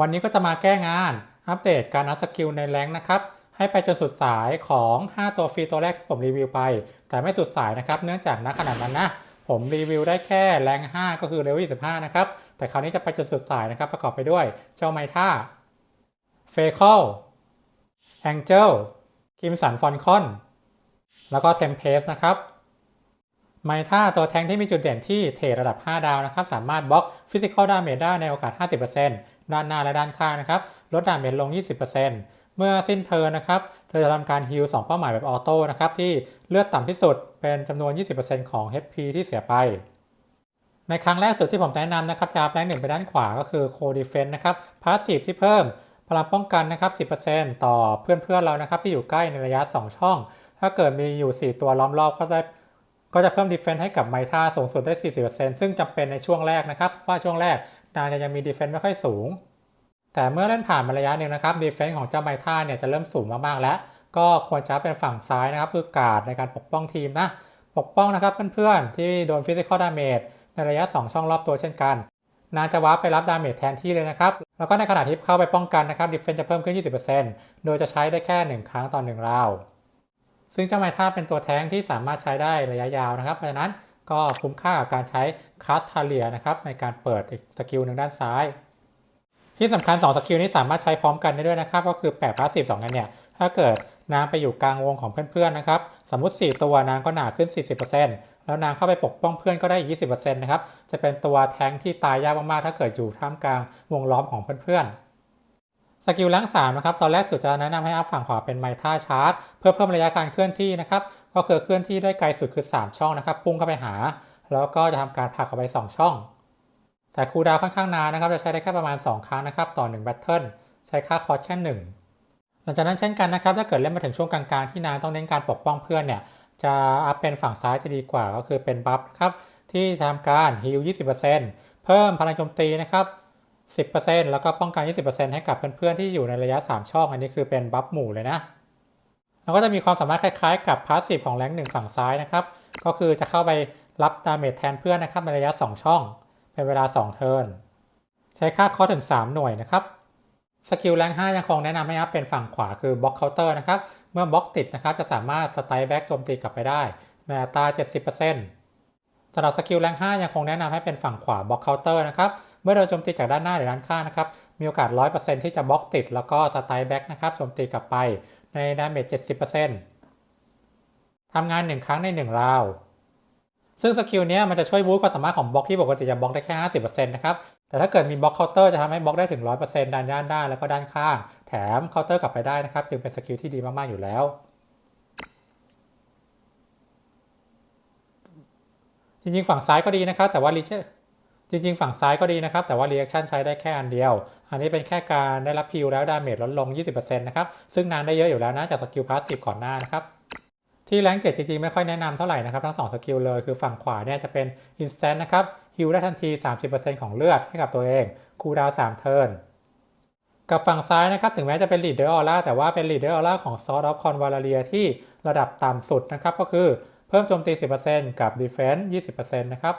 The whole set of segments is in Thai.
วันนี้ก็จะมาแก้งานอัปเดตการอัพสกิลในแรงนะครับ ให้ไปจนสุดสายของ 5 ตัวฟรีตัวแรกที่ผมรีวิวไป แต่ไม่สุดสายนะครับ เนื่องจากณขนาดนั้นนะ ผมรีวิวได้แค่แรง 5 ก็คือเลเวล25 นะครับ แต่คราวนี้จะไปจนสุดสายนะครับ ประกอบไปด้วยเจ้าไมท่าเฟคอลแองเจิลคิมสันฟอนคอนแล้วก็เทมเพสนะครับ ไมท่าตัวแทงที่มีจุดเด่นที่เทรดระดับ 5 ดาวนะครับ สามารถบล็อกฟิสิกอลดาเมจได้ในโอกาส 50%ด้านหน้าและด้านข้างนะครับ ลดดาเมจลง 20%เมื่อสิ้นเทิร์นะครับ เธอจะทำการฮิล2เป้าหมายแบบออโต้นะครับ ที่เลือดต่ำที่สุดเป็นจำนวน 20%ของ HP ที่เสียไป ในครั้งแรกสุดที่ผมแนะนำนะครับจะอัพแรงหนึ่งไปด้านขวาก็คือ Co Defense นะครับพาสซีฟที่เพิ่มพลังป้องกันนะครับ 10%ต่อเพื่อนๆเรานะครับที่อยู่ใกล้ในระยะ 2 ช่อง ถ้าเกิดมีอยู่ 4 ตัวล้อมรอบก็จะ ก็จะเพิ่มดีเฟน s ์ให้กับไมท่าสูงสุดได้ 40%ซึ่งจำเป็นในช่วงแรกนะครับว่าช่วงแรกนางจะยังมีดีเฟน s ์ไม่ค่อยสูง แต่เมื่อเล่นผ่านมาระยะหนึ่งนะครับดีเฟน s ์ของเจ้าไมท่าเนี่ยจะเริ่มสูงมากๆแล้ว ก็ควรจะเป็นฝั่งซ้ายนะครับ คือการ์ดในการปกป้องทีมนะปกป้องนะครับเพื่อนๆที่โดนฟิสิกอลดาเมจในระยะ 2 ช่องรอบตัวเช่นกันนางจะวาร์ปไปรับดาเมจแทนที่เลยนะครับ แล้วก็ในขณะที่เข้าไปป้องกันนะครับดิเฟนจะเพิ่มขึ้น 20%โดยจะใช้ได้แค่ 1 ครั้งต่อ1ราว ซึ่งเจ้าไมท่าเป็นตัวแท้งที่สามารถใช้ได้ระยะยาวนะครับ เพราะฉะนั้นก็คุ้มค่ากับการใช้คาสทาเลียนะครับในการเปิดอีกสกิลหนึ่งด้านซ้าย ที่สำคัญ 2 สกิลนี้สามารถใช้พร้อมกันได้ด้วยนะครับ ก็คือแปะพาสซีฟ2กันเนี่ย ถ้าเกิดนางไปอยู่กลางวงของเพื่อนๆนะครับ สมมุติ 4 ตัวนางก็หนาขึ้น 40%แล้วนางเข้าไปปกป้องเพื่อนก็ได้อีก20%นะครับ จะเป็นตัวแท้งที่ตายยากมากๆถ้าเกิดอยู่ท่ามกลางวงล้อมของเพื่อนๆ สกิลลังสามนะครับ ตอนแรกสุดจะแนะนำให้อัพฝั่งขวาเป็นไมท่าชาร์จ เพื่อเพิ่มระยะการเคลื่อนที่นะครับ ก็คือเคลื่อนที่ได้ไกลสุดคือ 3 ช่องนะครับ พุ่งเข้าไปหา แล้วก็จะทำการผลักออกไป 2 ช่อง แต่คูดาวค่อนข้างนานนะครับ จะใช้ได้แค่ประมาณ 2 ครั้งนะครับ ต่อ1แบตเทิล ใช้ค่าคอร์สแค่1หลังจากนั้นเช่นกันนะครับ ถ้าเกิดเล่นมาถึงช่วงกลางๆที่นางต้องเน้นการปกป้องเพื่อนเนี่ย จะอัพเป็นฝั่งซ้ายจะดีกว่า ก็คือเป็นบัฟครับ ที่ทำการฮิล20%เพิ่มพลังโจมตีนะครับ 10%แล้วก็ป้องกัน 20%ให้กับเพื่อนๆที่อยู่ในระยะ 3 ช่อง อันนี้คือเป็นบัฟหมู่เลยนะแล้วก็จะมีความสามารถคล้ายๆ กับพาสซีฟของแรงหนึ่งฝั่งซ้ายนะครับ ก็คือจะเข้าไปรับดาเมจแทนเพื่อนนะครับในระยะ 2 ช่อง เป็นเวลา 2 เทิร์นใช้ค่าคอถึง 3 หน่วยนะครับสกิลแรง5ยังคงแนะนำให้อัพเป็นฝั่งขวาคือบล็อกเคาน์เตอร์นะครับ เมื่อบล็อกติดนะครับจะสามารถสไตล์แบ็กโจมตีกลับไปได้ในอัตรา70%สำหรับสกิลแรง5ยังคงแนะนำให้เป็นฝั่งขวาบล็อกเคาน์เตอร์นะครับ มื่อโดนโจมตีจากด้านหน้าหรือด้านข้างนะครับ มีโอกาส 100%ที่จะบล็อกติดแล้วก็สไตล์แบ็กนะครับ โจมตีกลับไปในดาเมจ70%ทำงาน 1 ครั้งใน 1 ราว ซึ่งสกิลนี้มันจะช่วยบูสต์ความสามารถของบล็อกที่ปกติจะบล็อกได้แค่ 50%นะครับ แต่ถ้าเกิดมีบล็อกเคาน์เตอร์จะทำให้บล็อกได้ถึง 100%ด้านด้านด้านแล้วก็ด้านข้าง แถมเคาน์เตอร์กลับไปได้นะครับ จึงเป็นสกิลที่ดีมากๆอยู่แล้วจริงๆฝั่งซ้ายก็ดีนะครับ แต่ว่ารี จริงๆ ฝั่งซ้ายก็ดีนะครับ แต่ว่ารีแอคชั่นใช้ได้แค่อันเดียว อันนี้เป็นแค่การได้รับพิวแล้วดาเมจลดลง 20%นะครับ ซึ่งนานได้เยอะอยู่แล้วนะจากสกิลพาสซีฟก่อนหน้านะครับ ที่แรงเจ็ดจริงๆ ไม่ค่อยแนะนำเท่าไหร่นะครับ ทั้ง2สกิลเลยคือฝั่งขวาเนี่ยจะเป็น instant นะครับฮิลได้ทันที 30%ของเลือดให้กับตัวเองคูลดาวน์3เทิร์นกับฝั่งซ้ายนะครับถึงแม้จะเป็น leader aura แต่ว่าเป็น leader aura ของ sword of convalaria ที่ระดับต่ำสุดนะครับก็คือเพิ่มโจมตี 10%กับ defense 20%นะครับ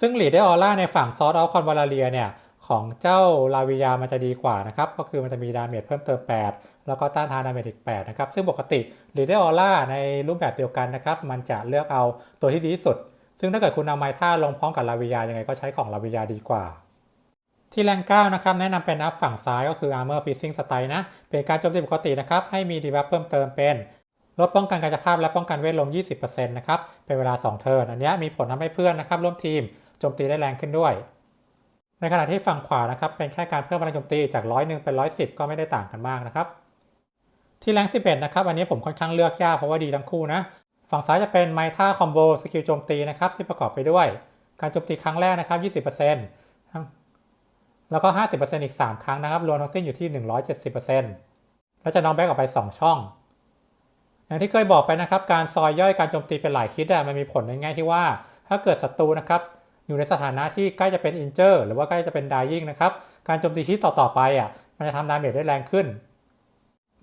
ซึ่ง leader aura ในฝั่ง sword of convalaria เนี่ยของเจ้าลาวิยามันจะดีกว่านะครับ ก็คือมันจะมีดาเมจเพิ่มเติม 8 แล้วก็ต้านทานดาเมจอีก 8 นะครับ ซึ่งปกติ leader aura ในรูปแบบเดียวกันนะครับ มันจะเลือกเอาตัวที่ดีที่สุด ซึ่งถ้าเกิดคุณเอาไมท่าลงพร้อมกับลาวิยายังไงก็ใช้ของลาวิยาดีกว่า ที่แรง9นะครับแนะนำเป็นอัพฝั่งซ้ายก็คือ armor piercing style นะ เป็นการโจมตีปกตินะครับ ให้มีดีบัฟเพิ่มเติมเป็นลดป้องกันกายภาพและป้องกันเวทลง 20%นะครับ เป็นเวลา 2 เทิร์น อันนี้มีผลทำให้เพื่อนนะครับร่วมทีม โจมตีได้แรงขึ้นด้วย ในขณะที่ฝั่งขวานะครับ เป็นแค่การเพิ่มพลังโจมตีจากร้อยหนึ่งเป็นร้อยสิบก็ไม่ได้ต่างกันมากนะครับ ที่แรง11นะครับอันนี้ผมค่อนข้างเลือกยากเพราะว่าดีทั้งคู่นะฝั่งซ้ายจะเป็นไมท่าคอมโบสกิลโจมตีนะครับที่ประกอบไปด้วย การโจมตีครั้งแรกนะครับ 20%แล้วก็ 50%อีก 3 ครั้งนะครับรวมทั้งสิ้นอยู่ที่ 170%แล้วจะน้องแบ็กออกไป 2 ช่อง อย่างที่เคยบอกไปนะครับ การซอยย่อยการโจมตีเป็นหลายคิดอะมันมีผลในแง่ที่ว่า ถ้าเกิดศัตรูนะครับ อยู่ในสถานะที่ใกล้จะเป็นอินเจอร์หรือว่าใกล้จะเป็นดายิ่งนะครับ การโจมตีที่ต่อๆไปอะมันจะทำดาเมจได้แรงขึ้น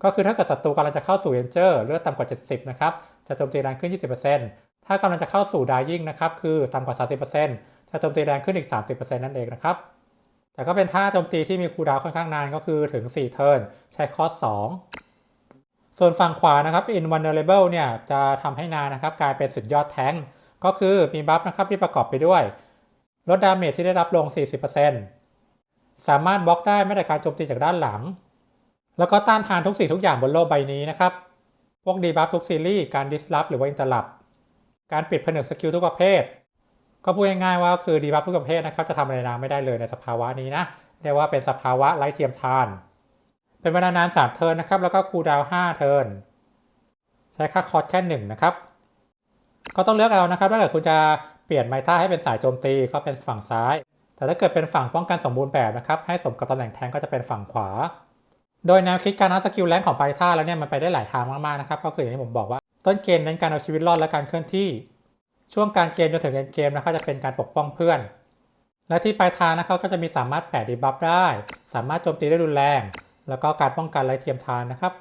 ก็คือถ้าเกิดศัตรูกำลังจะเข้าสู่อินเจอร์เลือดต่ำกว่า 70 นะครับ จะโจมตีแรงขึ้น 20%ถ้ากำลังจะเข้าสู่ดายิ่งนะครับ คือต่ำกว่า 30%จะโจมตีแรงขึ้นอีก 30%นั่นเองนะครับ แต่ก็เป็นท่าโจมตีที่มีคูลดาวค่อนข้างนานก็คือถึง 4 เทิร์นใช้คอส2ส่วนฝั่งขวานะครับ invulnerable เนี่ยจะทำให้นานนะครับกลายเป็นสุดยอดแท้งค์ก็คือมีบัฟนะครับที่ประกอบไปด้วย ลดดาเมจที่ได้รับลง 40%สามารถบล็อกได้ไม่แต่การโจมตีจากด้านหลัง แล้วก็ต้านทานทุกสิ่งทุกอย่างบนโลกใบนี้นะครับ พวกดีบัฟทุกซีรีส์ การดิสล p หรือว่าอินเตอร์ลับ การปิดผนึกสกิลทุกประเภท ก็พูดง่ายๆว่าคือดีบัฟทุกประเภทนะครับจะทำอะไรนางไม่ได้เลยในสภาวะนี้นะเรียกว่าเป็นสภาวะไร้เทียมทาน เป็นเวลานาน3เทิร์นนะครับแล้วก็คูลดาวน์5เทิร์นใช้ค่าคอร์สแค่1นะครับก็ต้องเลือกเอานะครับถ้าเกิดคุณจะ ปลี่ยนไมท่าให้เป็นสายโจมตีก็เป็นฝั่งซ้าย แต่ถ้าเกิดเป็นฝั่งป้องกันสมบูรณ์แบบนะครับ ให้สมกับตำแหน่งแทงก็จะเป็นฝั่งขวา โดยแนวคิดการนับสกิลแรงของไพท่าแล้วเนี่ยมันไปได้หลายทางมากๆนะครับ ก็คืออย่างที่ผมบอกว่า ต้นเกมเน้นการเอาชีวิตรอดและการเคลื่อนที่ ช่วงการเกมจนถึงเอ็นเกมนะครับจะเป็นการปกป้องเพื่อน และที่ปลายทางนะครับก็จะมีสามารถแปะดีบัฟได้ สามารถโจมตีได้รุนแรง แล้วก็การป้องกันไร้เทียมทานนะครับ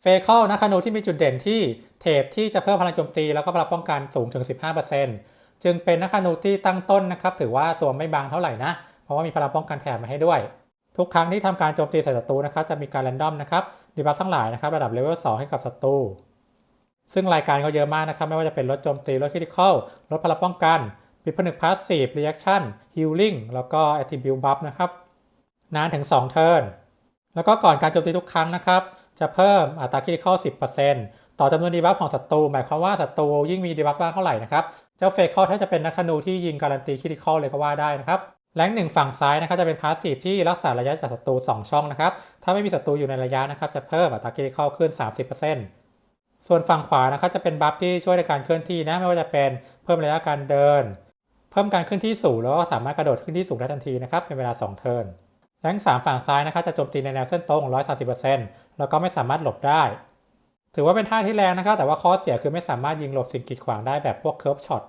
เฟเคิลนะคานูที่มีจุดเด่นที่เทรดที่จะเพิ่มพลังโจมตี แล้วก็พลังป้องกันสูงถึง 15% จึงเป็นนักคานูที่ตั้งต้นนะครับ ถือว่าตัวไม่บางเท่าไหร่นะ เพราะว่ามีพลังป้องกันแถมมาให้ด้วย ทุกครั้งที่ทำการโจมตีใส่ศัตรูนะครับ จะมีการแรนดอมนะครับดีบัฟทั้งหลายนะครับระดับเลเวล2ให้กับศัตรูซึ่งรายการเขาเยอะมากนะครับ ไม่ว่าจะเป็นลดโจมตีลดคริติคอลลดพลังป้องกันปิดผนึกพาสซีฟรีแอคชั่นฮิลลิ่งแล้วก็แอ t ติบิวบัฟนะครับนานถึง 2 เทิร์นแล้วก็ก่อนการโจมตีทุกครั้งนะครับ จะเพิ่มอัตราคริติคอล10% ต่อจำนวนดีบัฟของศัตรูหมายความว่าศัตรูยิ่งมีดีบัฟมากเท่าไหร่นะครับ เจ้าเฟคคอลถ้าจะเป็นนักธนูที่ยิงการันตีคริติคอลเลยก็ว่าได้นะครับแรงหนึ่งฝั่งซ้ายนะครับจะเป็นพาสซีฟที่รักษาระยะจากศัตรู2 ช่องนะครับ ถ้าไม่มีศัตรูอยู่ในระยะนะครับจะเพิ่มอัตราคริติคอลขึ้น 30%ส่วนฝั่งขวานะครับจะเป็นบัฟที่ช่วยในการเคลื่อนที่นะไม่ว่าจะเป็นเพิ่มระยะการเดิน เพิ่มการขึ้นที่สูงแล้วก็สามารถกระโดดขึ้นที่สูงได้ทันทีนะครับเป็นเวลา 2 เทิร์นแรงสามฝั่งซ้ายนะครับจะโจมตีในแนวเส้นตรง 130%แล้วก็ไม่สามารถหลบได้ ถือว่าเป็นท่าที่แรงนะครับ แต่ว่าข้อเสียคือไม่สามารถยิงหลบสิ่งกีดขวางได้แบบพวกเคิร์ฟช็อต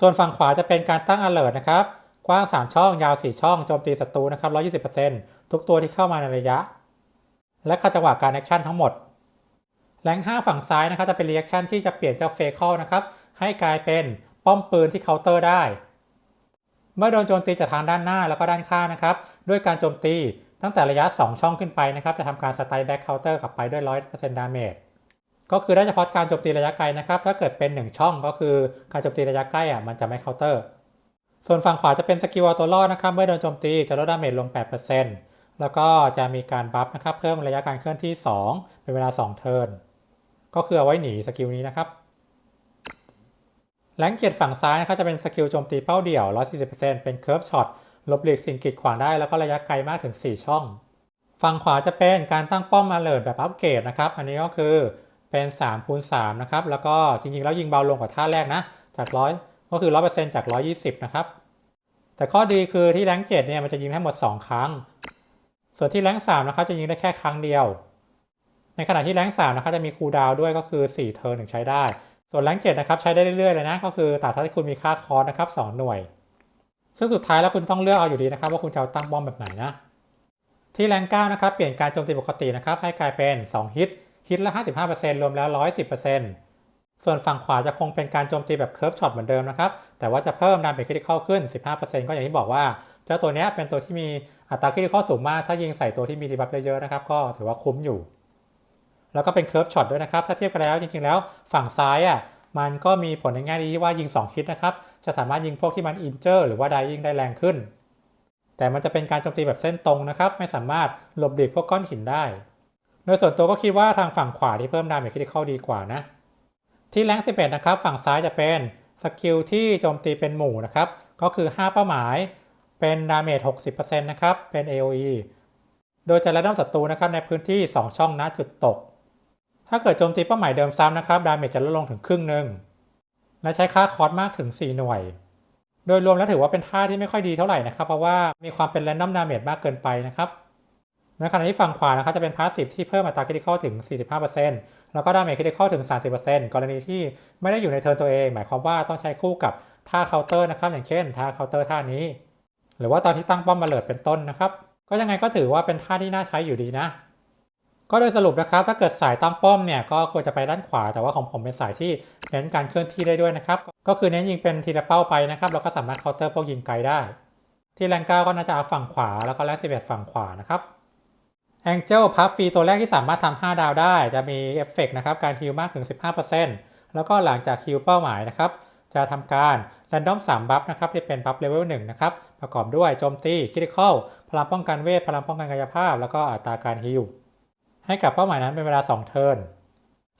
ส่วนฝั่งขวาจะเป็นการตั้ง alert นะครับ กว้าง 3 ช่อง ยาว 4 ช่อง โจมตีศัตรูนะครับ 120%ทุกตัวที่เข้ามาในระยะ และขจังหวะการแอคชั่นทั้งหมด แรง5ฝั่งซ้ายนะครับจะเป็นรีแอคชั่นที่จะเปลี่ยนเจ้าเฟคอลนะครับ ให้กลายเป็นป้อมปืนที่เคาน์เตอร์ได้ เมื่อโดนโจมตีจากทางด้านหน้าแล้วก็ด้านข้างนะครับ ด้วยการโจมตีตั้งแต่ระยะ 2 ช่องขึ้นไปนะครับ จะทำการสไตล์แบ็คเคาน์เตอร์กลับไปด้วย 100%ดาเมจ ก็คือได้เฉพาะการโจมตีระยะไกลนะครับ ถ้าเกิดเป็น 1 ช่องก็คือการโจมตีระยะใกล้อะมันจะไม่เคาน์เตอร์ ส่วนฝั่งขวาจะเป็นสกิลเอาตัวรอดนะครับ เมื่อโดนโจมตีจะลดดาเมจลง 8%แล้วก็จะมีการบัฟนะครับ เพิ่มระยะการเคลื่อนที่ 2 เป็นเวลา 2 เทิร์น ก็คือเอาไว้หนีสกิลนี้นะครับแรงเกียรติฝั่งซ้ายนะครับจะเป็นสกิลโจมตีเป้าเดี่ยว 140%เป็นเคิร์ฟช็อตลบหลีกสิ่งกีดขวางได้แล้วก็ระยะไกลมากถึง 4 ช่อง ฝั่งขวาจะเป็นการตั้งป้อมมาเลิดแบบอัปเกรดนะครับ อันนี้ก็คือ เป็น3คูณ3นะครับ แล้วก็จริงๆ แล้วยิงเบาลงกว่าท่าแรกนะ จากร้อยก็คือ 100%จาก 120 นะครับ แต่ข้อดีคือที่แรงเจ็ดเนี่ยมันจะยิงทั้งหมด 2 ครั้ง ส่วนที่แรง3นะครับจะยิงได้แค่ครั้งเดียว ในขณะที่แรง3นะครับจะมีคูลดาวด้วยก็คือ 4 เทิร์นถึงใช้ได้ ส่วนแรงเจ็ดนะครับใช้ได้เรื่อยๆเลยนะ ก็คือตราบเท่าที่คุณมีค่าคอสนะครับ 2 หน่วย ซึ่งสุดท้ายแล้วคุณต้องเลือกเอาอยู่ดีนะครับ ว่าคุณจะตั้งป้อมแบบไหนนะที่แรง9นะครับเปลี่ยนการโจมตีปกตินะครับให้กลายเป็น 2 ฮิต ฮิตละ 55%รวมแล้ว 110%ส่วนฝั่งขวาจะคงเป็นการโจมตีแบบเคิร์ฟช็อตเหมือนเดิมนะครับ แต่ว่าจะเพิ่มดาเมจคริติคอลขึ้น 15%ก็อย่างที่บอกว่า เจ้าตัวนี้เป็นตัวที่มีอัตราคริติคอลสูงมาก ถ้ายิงใส่ตัวที่มีดีบัฟเยอะๆนะครับ ก็ถือว่าคุ้มอยู่ แล้วก็เป็นเคิร์ฟช็อตด้วยนะครับ ถ้าเทียบกันแล้วจริงๆแล้วฝั่งซ้ายอะมันก็มีผลในแง่ดีที่ว่ายิง 2 คิดนะครับ จะสามารถยิงพวกที่มันอินเจอร์หรือว่าไดยิงได้แรงขึ้น แต่มันจะเป็นการโจมตีแบบเส้นตรงนะครับ ไม่สามารถหลบหลีกพวกก้อนหินได้ โดยส่วนตัวก็คิดว่าทางฝั่งขวาที่เพิ่มดาเมจคริติคอลดีกว่านะ ที่แรง11 นะครับ ฝั่งซ้ายจะเป็นสกิลที่โจมตีเป็นหมู่นะครับ ก็คือ 5 เป้าหมาย เป็นดาเมจ60%นะครับ เป็น AOE โดยจะระดับศัตรูนะครับในพื้นที่ 2 ช่องณจุดตก ถ้าเกิดโจมตีเป้าหมายเดิมซ้ำนะครับ ดาเมจจะลดลงถึงครึ่งหนึ่ง และใช้ค่าคอร์สมากถึง 4 หน่วย โดยรวมแล้วถือว่าเป็นท่าที่ไม่ค่อยดีเท่าไหร่นะครับ เพราะว่ามีความเป็นแรนดอมดาเมจมากเกินไปนะครับ ในขณะที่ฝั่งขวานะครับจะเป็นพาสซีฟที่เพิ่มอัตราคริติคอลถึง 45%แล้วก็ดาเมจคริติคอลถึง 30%กรณีที่ไม่ได้อยู่ในเทิร์นตัวเอง หมายความว่าต้องใช้คู่กับท่าเคาน์เตอร์นะครับ อย่างเช่นท่าเคาน์เตอร์ท่านี้ หรือว่าตอนที่ตั้งป้อมมาเลิดเป็นต้นนะครับ ก็ยังไงก็ถือว่าเป็นท่าที่น่าใช้อยู่ดีนะ ก็โดยสรุปนะครับ ถ้าเกิดสายตั้งป้อมเนี่ยก็ควรจะไปด้านขวา แต่ว่าของผมเป็นสายที่เน้นการเคลื่อนที่ได้ด้วยนะครับ ก็คือเน้นยิงเป็นทีละเป้าไปนะครับ แล้วก็สามารถเคาน์เตอร์พวกยิงไกลได้ ที่แรงเก้าก็น่าจะเอาฝั่งขวา แล้วก็แรงสิบเอ็ดฝั่งขวานะครับ Angel พัฟฟรีตัวแรกที่สามารถทำ5ดาวได้ จะมีเอฟเฟกต์นะครับการฮิลมากถึง 15%แล้วก็หลังจากฮิลเป้าหมายนะครับจะทำการ r รนดอม3บัฟนะครับที่เป็นบัฟเลเวล1นะครับประกอบด้วยโจมตีคริติคอลพลังป้องกันเวทพลังป้องกันกายภาพ แล้วก็อัตราการฮิลให้กับเป้าหมายนั้นเป็นเวลา 2 เทิร์น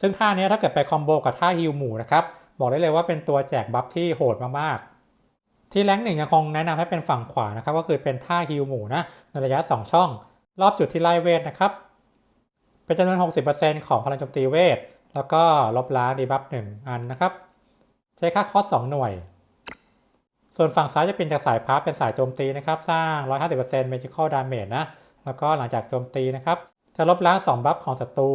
ซึ่งท่านี้ถ้าเกิดไปคอมโบกับท่าฮิลหมู่นะครับบอกได้เลยว่าเป็นตัวแจกบัฟที่โหดมากๆ ที่แรงหนึ่งยังคงแนะนำให้เป็นฝั่งขวานะครับก็คือเป็นท่าฮิลหมู่นะในระยะ 2 ช่อง รอบจุดที่ไล่เวทนะครับ เป็นจำนวน 60%ของพลังโจมตีเวท แล้วก็ลบล้างดีบัฟ1อันนะครับ ใช้ค่าคอส2หน่วย ส่วนฝั่งซ้ายจะเป็นจากสายพาร์เป็นสายโจมตีนะครับ สร้าง 150% Magical Damage นะ แล้วก็หลังจากโจมตีนะครับ จะลบล้าง 2 บัฟของศัตรู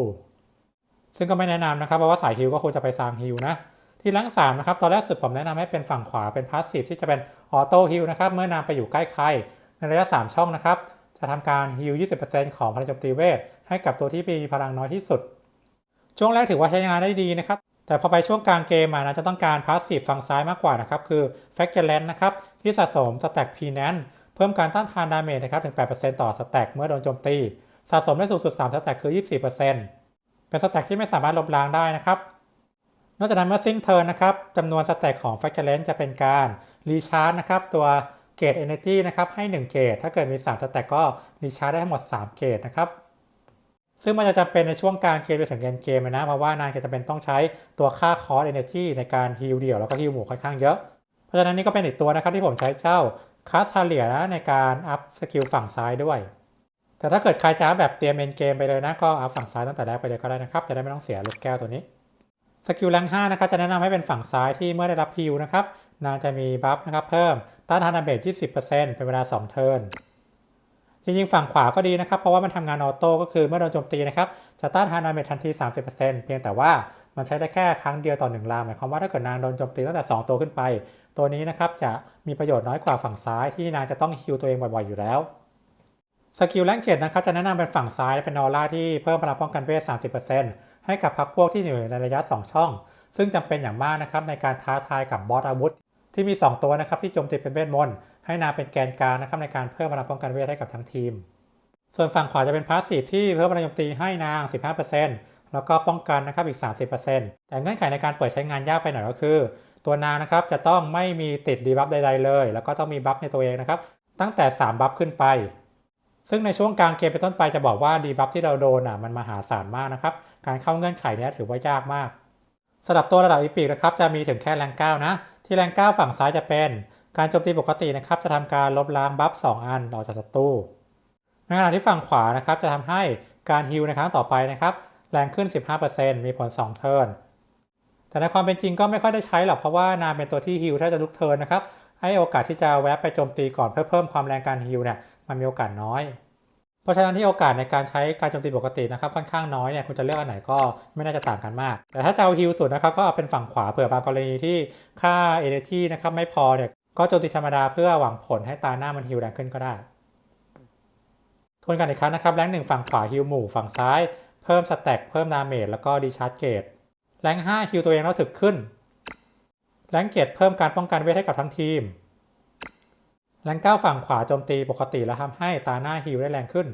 ซึ่งก็ไม่แนะนำนะครับ เพราะว่าสายฮิลก็ควรจะไปซางฮิลนะที่ลังสามนะครับ ตอนแรกสุดผมแนะนำให้เป็นฝั่งขวาเป็นพาสซีฟที่จะเป็นออโต้ฮิลนะครับ เมื่อนำไปอยู่ใกล้ใครในระยะ 3 ช่องนะครับ จะทำการฮิล20%ของพลังโจมตีเวทให้กับตัวที่มีพลังน้อยที่สุด ช่วงแรกถือว่าใช้งานได้ดีนะครับ แต่พอไปช่วงกลางเกมมานะจะต้องการพาสซีฟฝั่งซ้ายมากกว่านะครับ คือแฟกเจอร์แลนนะครับ ที่สะสมสแต็กพีแนนเพิ่มการต้านทานดาเมจนะครับถึง 8%ต่อสแต็กเมื่อโดนโจมตี สะสมได้สูงสุด 3 สแต็กคือ 24%เป็นสแต็กที่ไม่สามารถลบล้างได้นะครับนอกจากนั้นเมื่อซิงเทิร์นนะครับจำนวนสแต็กของแฟกเจอร์แลนจะเป็นการรีชาร์จนะครับตัว เกต Energy นะครับให้ 1 เกตถ้าเกิดมี3สแต็กก็รีชาร์จได้ทั้งหมด 3 เกตนะครับ ซึ่งมันจะจำเป็นในช่วงกลางเกมไปถึงเกมเกมนะ เพราะว่านางจะจำเป็นต้องใช้ตัวค่าคอร์สเอเนจีในการฮิลเดี่ยวแล้วก็ฮิลหมู่ค่อนข้างเยอะ เพราะฉะนั้นนี่ก็เป็นอีกตัวนะครับที่ผมใช้เจ้าคาสซาเลียนะในการอัพสกิลฝั่งซ้ายด้วย แต่ถ้าเกิดใครจะอัพแบบเตรียมเอนเกมไปเลยนะก็อัพฝั่งซ้ายตั้งแต่แรกไปเลยก็ได้นะครับ จะได้ไม่ต้องเสียลูกแก้วตัวนี้สกิลแรง5นะครับจะแนะนำให้เป็นฝั่งซ้ายที่เมื่อได้รับฮิลนะครับนางจะมีบัฟนะครับเพิ่ม ต้านทานดาเมจ20%เป็นเวลา 2 เทิร์น จริงๆ ฝั่งขวาก็ดีนะครับ เพราะว่ามันทำงานออโต้ก็คือเมื่อโดนโจมตีนะครับ จะต้านทานดาเมจทันที 30%เพียงแต่ว่ามันใช้ได้แค่ครั้งเดียวต่อ1ลามหมายความว่าถ้าเกิดนางโดนโจมตีตั้งแต่ 2 ตัวขึ้นไป ตัวนี้นะครับจะมีประโยชน์น้อยกว่าฝั่งซ้ายที่นางจะต้องฮิลตัวเองบ่อยๆ อยู่แล้วสกิลแรงเจ็ดนะครับจะแนะนำเป็นฝั่งซ้ายเป็นออร่าที่เพิ่มพลังป้องกันเวท 30%ให้กับพรรคพวกที่อยู่ในระยะ 2 ช่อง ซึ่งจำเป็นอย่างมากนะครับในการท้าทายกับบอสอาวุธ ที่มี 2 ตัวนะครับที่โจมตีเป็นเวทมนต์ให้นางเป็นแกนกลางนะครับในการเพิ่มพลังป้องกันเวทให้กับทั้งทีม ส่วนฝั่งขวาจะเป็นพาสซีฟที่เพิ่มพลังโจมตีให้นาง 15%แล้วก็ป้องกันนะครับอีก 30%แต่เงื่อนไขในการเปิดใช้งานยากไปหน่อยก็คือ ตัวนางนะครับจะต้องไม่มีติดดีบัฟใดๆเลย แล้วก็ต้องมีบัฟในตัวเองนะครับตั้งแต่ 3 บัฟขึ้นไป ซึ่งในช่วงกลางเกมเป็นต้นไปจะบอกว่าดีบัฟที่เราโดนอะมันมหาศาลมากนะครับการเข้าเงื่อนไขนี้ถือว่ายากมากสำหรับตัวระดับอีพิกนะครับจะมีถึงแค่แรงเก้านะ ที่แรงก้าฝั่งซ้ายจะเป็น การโจมตีปกตินะครับ จะทำการลบล้างบัฟ2อันออกจากศัตรูในขณะที่ฝั่งขวานะครับจะทำให้การฮิลในครั้งต่อไปนะครับ แรงขึ้น 15%มีผล 2 เทิร์นแต่ในความเป็นจริงก็ไม่ค่อยได้ใช้หรอกเพราะว่านางเป็นตัวที่ฮิลแทบจะทุกเทิร์นนะครับให้โอกาสที่จะแวะไปโจมตีก่อนเพื่อเพิ่มความแรงการฮิลเนี่ยมันมีโอกาสน้อย ราะฉะนั้นที่โอกาสในการใช้การโจมตีปกตินะครับค่อนข้างน้อยเนี่ยคุณจะเลือกอันไหนก็ไม่น่าจะต่างกันมาก แต่ถ้าจะเอาฮิลสุดนะครับก็เอาเป็นฝั่งขวาเผื่อบางกรณีที่ค่า energy นะครับไม่พอเนี่ยก็โจมตีธรรมดาเพื่อหวังผลให้ตาหน้ามันฮิลแรงขึ้นก็ได้ทวนกันอีกครั้งนะครับแรงหนึ่งฝั่งขวาฮิลหมู่ฝั่งซ้าย เพิ่มสแต็กเพิ่มดาเมจแล้วก็ดีชาร์จเกตแรง5ฮิลตัวเองแล้วถึกขึ้นแรง7เพิ่มการป้องกันเวทให้กับทั้งทีม แรง9ฝั่งขวาโจมตีปกติแล้วทำให้ตาหน้าฮิลได้แรงขึ้น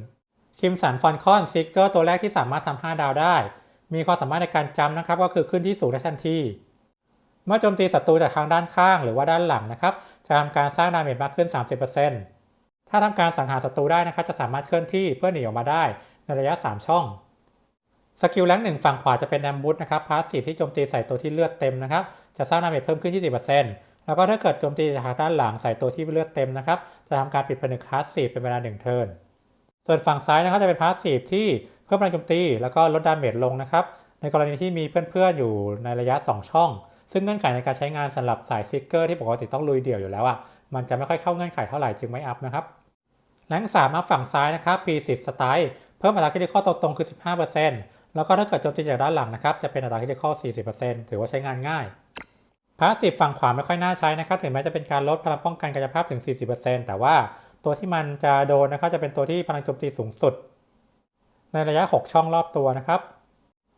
คิมสันฟอนคอนซิกเกอร์ตัวแรกที่สามารถทำ5ดาวได้ มีความสามารถในการจำนะครับ ก็คือขึ้นที่สูงได้ทันที เมื่อโจมตีศัตรูจากทางด้านข้างหรือว่าด้านหลังนะครับ จะทำการสร้างดาเมจมากขึ้น 30%ถ้าทำการสังหารศัตรูได้นะครับ จะสามารถเคลื่อนที่เพื่อหนีออกมาได้ในระยะ 3 ช่องสกิลแรงหนึ่งฝั่งขวาจะเป็นแอมบูสนะครับพาสซีฟที่โจมตีใส่ตัวที่เลือดเต็มนะครับ จะสร้างดาเมจเพิ่มขึ้น 20% แล้วก็ถ้าเกิดโจมตีจากด้านหลังใส่ตัวที่เลือดเต็มนะครับ จะทำการปิดผนึกพาสซีฟเป็นเวลา1เทิร์น ส่วนฝั่งซ้ายนะครับจะเป็นพาสซีฟที่เพิ่มพลังโจมตีแล้วก็ลดดาเมจลงนะครับ ในกรณีที่มีเพื่อนๆอยู่ในระยะ 2 ช่อง ซึ่งเงื่อนไขในการใช้งานสำหรับสายฟิกเกอร์ที่ปกติต้องลุยเดี่ยวอยู่แล้วอะ มันจะไม่ค่อยเข้าเงื่อนไขเท่าไหร่จึงไม่อัพนะครับแรงสามอัพฝั่งซ้ายนะครับ P10 สไตล์เพิ่มอัตราคิดข้อตรงๆคือ 15%แล้วก็ถ้าเกิดโจมตีจากด้านหลังนะครับจะเป็นอัตราคิดข้อ40%ถือว่าใช้งานง่าย พาสซีฟฝั่งขวาไม่ค่อยน่าใช้นะครับถึงแม้จะเป็นการลดพลังป้องกันกายภาพถึง 40%แต่ว่าตัวที่มันจะโดนนะครับจะเป็นตัวที่พลังโจมตีสูงสุด ในระยะ 6 ช่องรอบตัวนะครับ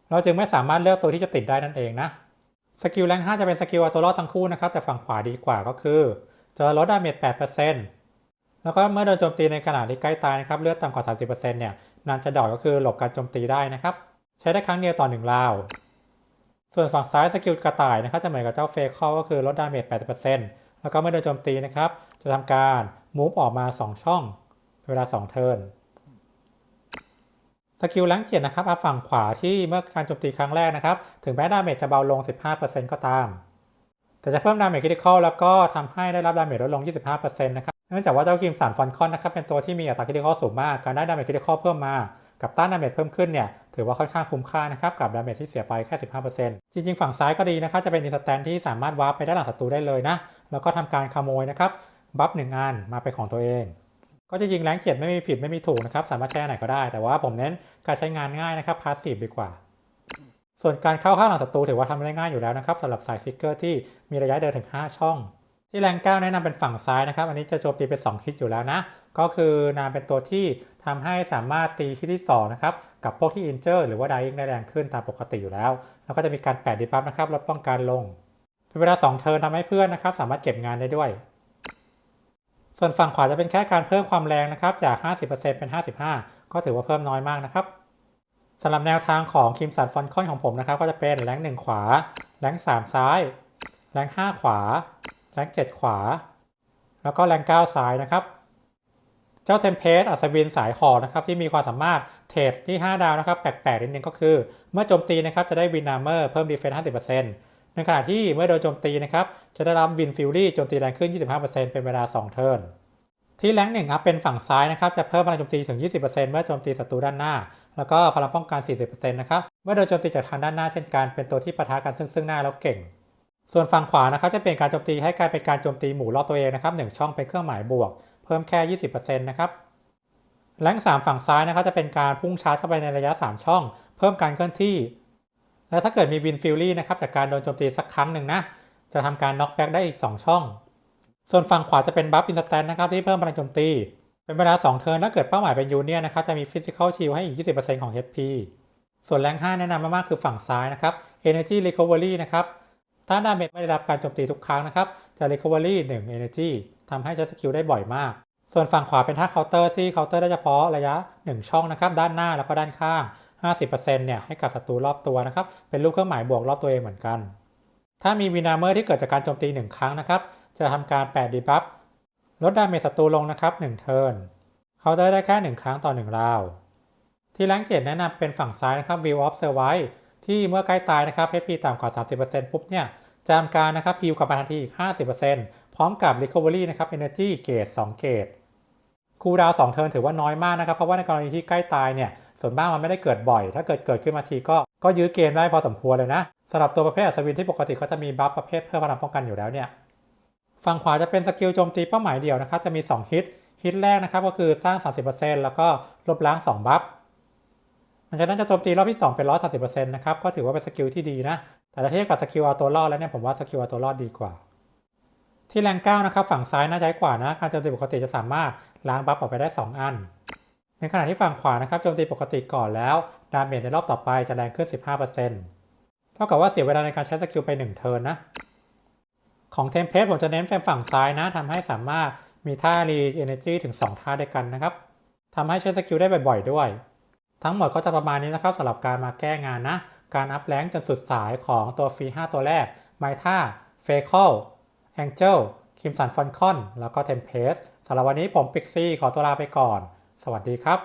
เราจึงไม่สามารถเลือกตัวที่จะติดได้นั่นเองนะสกิลแรง 5 จะเป็นสกิลเอาตัวรอดทั้งคู่นะครับ แต่ฝั่งขวาดีกว่าก็คือจะลดดาเมจ8%แล้วก็เมื่อโดนโจมตีในขณะที่ใกล้ตายนะครับเลือดต่ำกว่า 30%เนี่ยนานจะดอกก็คือหลบการโจมตีได้นะครับ ใช้ได้ครั้งเดียวต่อหนึ่งราว ส่วนฝั่งซ้ายสกิลกระต่ายนะครับจะเหมือนกับเจ้าเฟคอลก็คือลดดาเมจ 80%แล้วก็เมื่อโดนโจมตีนะครับ จะทำการมูฟออกมา 2 ช่อง เวลา 2 เทิร์นสกิลแรงเจ็ดนะครับอัพฝั่งขวาที่เมื่อการโจมตีครั้งแรกนะครับ ถึงแม้ดาเมจจะเบาลง 15%ก็ตาม แต่จะเพิ่มดาเมจคริติคอลแล้วก็ทำให้ได้รับดาเมจลดลง 25%นะครับเนื่องจากว่าเจ้ากิมสันฟอนคอนนะครับเป็นตัวที่มีอัตราคริติคอลสูงมาก การได้ดาเมจคริติคอลเพิ่มมา กับต้านดาเมจเพิ่มขึ้นเนี่ยถือว่าค่อนข้างคุ้มค่านะครับกับดาเมจที่เสียไปแค่ 15%จริงๆ ฝั่งซ้ายก็ดีนะครับจะเป็นอินสแตนที่สามารถวาร์ปไปด้านหลังศัตรูได้เลยนะ แล้วก็ทำการขโมยนะครับบัฟหนึ่งอันมาเป็นของตัวเอง ก็จริงๆแรงเจ็ดไม่มีผิดไม่มีถูกนะครับสามารถใช้อันไหนก็ได้ แต่ว่าผมเน้นการใช้งานง่ายนะครับพาสซีฟดีกว่า ส่วนการเข้าข้างหลังศัตรูถือว่าทำได้ง่ายอยู่แล้วนะครับสำหรับสายฟิกเกอร์ที่มีระยะเดินถึง 5 ช่องที่แรง9แนะนำเป็นฝั่งซ้ายนะครับ อันนี้จะโจมตีเป็น 2 คิดอยู่แล้วนะ ก็คือนามเป็นตัวที่ ทำให้สามารถตีคิดที่2นะครับกับพวกที่อินเจอร์หรือว่าไดอิงได้แรงขึ้นตามปกติอยู่แล้ว แล้วก็จะมีการแปดดีบัฟนะครับลดป้องกันลง เป็นเวลา 2 เทิร์นทำให้เพื่อนนะครับ สามารถเก็บงานได้ด้วย ส่วนฝั่งขวาจะเป็นแค่การเพิ่มความแรงนะครับจาก 50%เป็น 55 ก็ถือว่าเพิ่มน้อยมากนะครับสำหรับแนวทางของคิมสันฟอนคอนของผมนะครับ ก็จะเป็นแรงหนึ่งขวาแรงสามซ้ายแรงห้าขวาแรงเจ็ดขวา แล้วก็แรงเก้าซ้ายนะครับ เจ้าเทมเพสอัศวินสายหอนะครับที่มีความสามารถเทรดที่ 5 ดาวนะครับแปลกๆนิดนึงก็คือ เมื่อโจมตีนะครับจะได้วินนาเมอร์เพิ่มดีเฟนส์50%ในขณะที่เมื่อโดนโจมตีนะครับจะได้รับวินฟิลลี่โจมตีแรงขึ้น 25%เป็นเวลา 2 เทิร์นที่แรงหนึ่งครับเป็นฝั่งซ้ายนะครับจะเพิ่มพลังโจมตีถึง 20%เมื่อโจมตีศัตรูด้านหน้า แล้วก็พลังป้องกัน 40%นะครับเมื่อโดนโจมตีจากทางด้านหน้าเช่นกันเป็นตัวที่ปะทะกันซึ่งซึ่งหน้าแล้วเก่ง ส่วนฝั่งขวานะครับจะเป็นการโจมตีให้กลายเป็นการโจมตีหมู่รอบตัวเองนะครับหนึ่งช่องเป็นเครื่องหมายบวก เพิ่มแค่ 20%นะครับแรงสามฝั่งซ้ายนะครับจะเป็นการพุ่งชาร์จเข้าไปในระยะ 3 ช่อง เพิ่มการเคลื่อนที่ และถ้าเกิดมีวินฟิลลี่นะครับจากการโดนโจมตีสักครั้งหนึ่งนะ จะทำการน็อกแบ็กได้อีก 2 ช่อง ส่วนฝั่งขวาจะเป็นบัฟอินสแตนนะครับที่เพิ่มพลังโจมตี เป็นเวลา 2 เทิร์นถ้าเกิดเป้าหมายเป็นยูเนียนะครับจะมีฟิสิก a l ชิลให้อีก 20%ของ HP ส่วนแรง5แนะนำมากๆคือฝั่งซ้ายนะครับ Energy Recovery นะครับถ้าดาเมจไม่ได้รับการโจมตีทุกครั้งนะครับจะ Recovery 1 Energy ทำให้ใช้สกิลได้บ่อยมาก ส่วนฝั่งขวาเป็นท่าเคาน์เตอร์ที่เคาน์เตอร์ได้เฉพาะระยะ 1 ช่องนะครับ ด้านหน้าแล้วก็ด้านข้าง 50%เนี่ยให้กับศัตรูรอบตัวนะครับ เป็นรูปเครื่องหมายบวกรอบตัวเองเหมือนกัน ถ้ามีวีนาเมอร์ที่เกิดจากการโจมตี 1 ครั้งนะครับ จะทำการ8ดีบัฟลดดาเมจศัตรูลงนะครับ1เทิร์นเคาน์เตอร์ได้แค่ 1 ครั้งต่อ1ราวที่แรงเจ็ดแนะนำเป็นฝั่งซ้ายนะครับ View of Survive ที่เมื่อใกล้ตายนะครับ HP ต่ำกว่า 30%ปุ๊บเนี่ยจะทำการนะครับพิวกลับมาทันทีอีก 50% พร้อมกับ Recovery นะครับ Energy เกต2เกตคูลดาวน์2เทิร์นถือว่าน้อยมากนะครับ เพราะว่าในกรณีที่ใกล้ตายเนี่ยส่วนมากมันไม่ได้เกิดบ่อย ถ้าเกิดเกิดขึ้นมาทีก็ก็ยื้อเกมได้พอสมควรเลยนะสำหรับตัวประเภทอัศวินที่ปกติเขาจะมีบัฟประเภทเพิ่มพลังป้องกันอยู่แล้วเนี่ยฝั่งขวาจะเป็นสกิลโจมตีเป้าหมายเดียวนะครับจะมี 2 ฮิตฮิตแรกนะครับก็คือสร้าง 30%แล้วก็ลบล้าง 2 บัฟหลังจากนั้นจะโจมตีรอบที่ 2 เป็น 130%นะครับก็ถือว่าเป็นสกิลที่ดีนะแต่ถ้าเทียบกับสกิลเอาตัวรอดแล้วเนี่ยผมว่าสกิลเอาตัวรอดดีกว่า ที่แรง9นะครับฝั่งซ้ายน่าใช้กว่านะการโจมตีปกติจะสามารถล้างบัฟออกไปได้ 2 อัน ในขณะที่ฝั่งขวานะครับโจมตีปกติก่อนแล้ว ดาเมจในรอบต่อไปจะแรงขึ้น 15%เท่ากับว่าเสียเวลาในการใช้สกิลไป 1 เทิร์นนะ ของเทมเพลตผมจะเน้นเป็นฝั่งซ้ายนะทำให้สามารถมีท่ารีเอเนจีถึง 2 ท่าด้วยกันนะครับทำให้ใช้สกิลได้บ่อยๆด้วย ทั้งหมดก็จะประมาณนี้นะครับสำหรับการมาแก้งานนะ การอัพแรงจนสุดสายของตัวฟรี5ตัวแรกไมท่าเฟคอล แองเจิลคิมสันฟอนคอน แล้วก็เทมเพสสำหรับวันนี้ผมปิกซี่ขอตัวลาไปก่อน สวัสดีครับ